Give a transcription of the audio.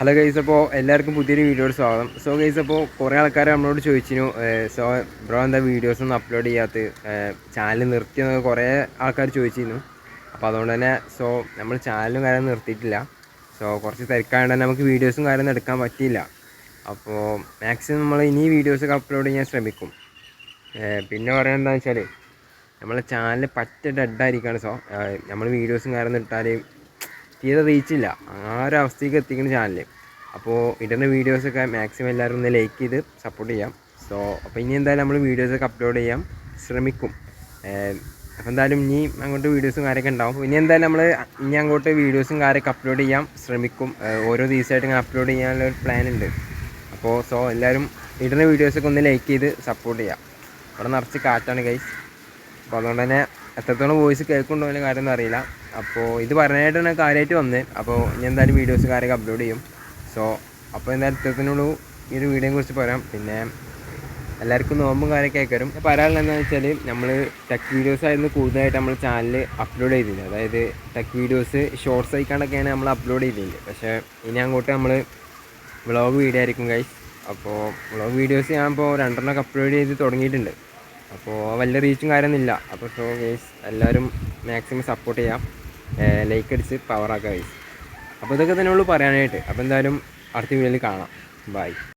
Hello guys അപ്പോൾ എല്ലാവർക്കും പുതിയൊരു വീഡിയോയുടെ സ്വാഗതം. സോ ഗൈസ് അപ്പോൾ കുറേ ആൾക്കാർ നമ്മളോട് ചോദിച്ചിരുന്നു സോ ബ്രോ എന്താ വീഡിയോസ് ഒന്നും അപ്ലോഡ് ചെയ്യാത്ത ചാനൽ നിർത്തിയെന്നൊക്കെ കുറേ ആൾക്കാർ ചോദിച്ചിരുന്നു. അപ്പോൾ അതുകൊണ്ട് തന്നെ സോ നമ്മൾ ചാനലും കാര്യം നിർത്തിയിട്ടില്ല. സോ കുറച്ച് തിരക്കായതുകൊണ്ട് തന്നെ നമുക്ക് വീഡിയോസും കാര്യം എടുക്കാൻ പറ്റിയില്ല. അപ്പോൾ മാക്സിമം നമ്മൾ ഇനി വീഡിയോസൊക്കെ അപ്ലോഡ് ചെയ്യാൻ ശ്രമിക്കും. പിന്നെ പറയുന്നത് എന്താണെന്ന് വെച്ചാൽ നമ്മളെ ചാനൽ പറ്റ ഡെഡായിരിക്കുകയാണ് സോ നമ്മൾ വീഡിയോസും കാര്യം ഇട്ടാൽ തീരെ റീച്ചില്ല ആ ഒരു അവസ്ഥയ്ക്ക് എത്തിക്കുന്ന ചാനൽ അപ്പോൾ ഇടുന്ന വീഡിയോസൊക്കെ മാക്സിമം എല്ലാവരും ഒന്ന് ലൈക്ക് ചെയ്ത് സപ്പോർട്ട് ചെയ്യാം. സോ അപ്പോൾ ഇനി എന്തായാലും നമ്മൾ വീഡിയോസൊക്കെ അപ്ലോഡ് ചെയ്യാം. ശ്രമിക്കും. അപ്പോൾ എന്തായാലും ഇനി അങ്ങോട്ട് വീഡിയോസും കാര്യമൊക്കെ ഉണ്ടാവും. ഇനി എന്തായാലും നമ്മൾ ഇനി അങ്ങോട്ട് വീഡിയോസും കാര്യമൊക്കെ അപ്ലോഡ് ചെയ്യാൻ ശ്രമിക്കും. ഓരോ ദിവസമായിട്ട് ഇങ്ങനെ അപ്ലോഡ് ചെയ്യാനുള്ള ഒരു പ്ലാൻ ഉണ്ട്. അപ്പോൾ സോ എല്ലാവരും ഇടുന്ന വീഡിയോസൊക്കെ ഒന്ന് ലൈക്ക് ചെയ്ത് സപ്പോർട്ട് ചെയ്യാം. അവിടെ നിറച്ച് കാറ്റാണ് ഗൈസ് അപ്പോൾ അതുകൊണ്ട് തന്നെ എത്രത്തോളം വോയിസ് കേൾക്കുന്നുണ്ടോ അതിന്റെ കാര്യമൊന്നും അറിയില്ല. അപ്പോൾ ഇത് പറയാനായിട്ടാണ് കാര്യമായിട്ട് വന്നത് അപ്പോൾ ഞാൻ എന്തായാലും വീഡിയോസ് കാര്യമൊക്കെ അപ്ലോഡ് ചെയ്യും. സോ അപ്പോൾ എന്തായാലും ഇത്രത്തിനുള്ളൂ ഈ ഒരു വീഡിയോയെ കുറിച്ച് പറയാം. പിന്നെ എല്ലാവർക്കും നോമ്പും കാര്യമൊക്കെ ആയിക്കാരും പറയാനുള്ളത് എന്താണെന്ന് വെച്ചാൽ നമ്മൾ ടെക് വീഡിയോസ് ആയിരുന്നു കൂടുതലായിട്ട് നമ്മൾ ചാനൽ അപ്ലോഡ് ചെയ്തില്ല അതായത് ടെക് വീഡിയോസ് ഷോർട്സ് ആയിക്കാണ്ടൊക്കെയാണ് നമ്മൾ അപ്ലോഡ് ചെയ്തിരുന്നത്. പക്ഷേ ഇനി അങ്ങോട്ട് നമ്മൾ വ്ളോഗ് വീഡിയോ ആയിരിക്കും ഗൈസ് അപ്പോൾ വ്ളോഗ് വീഡിയോസ് ഞാൻ ഇപ്പോൾ രണ്ടെണ്ണമൊക്കെ അപ്ലോഡ് ചെയ്ത് തുടങ്ങിയിട്ടുണ്ട്. അപ്പോൾ വലിയ റീച്ചും കാര്യമൊന്നുമില്ല അപ്പോൾ സോ ഗൈസ് എല്ലാവരും മാക്സിമം സപ്പോർട്ട് ചെയ്യാം. ലൈക്ക് അടിച്ച് പവറാക്കുക ഗൈസ് അപ്പോൾ ഇതൊക്കെ തന്നെ ഉള്ളൂ പറയാനായിട്ട്. അപ്പോൾ എന്തായാലും അടുത്ത വീഡിയോയിൽ കാണാം. ബൈ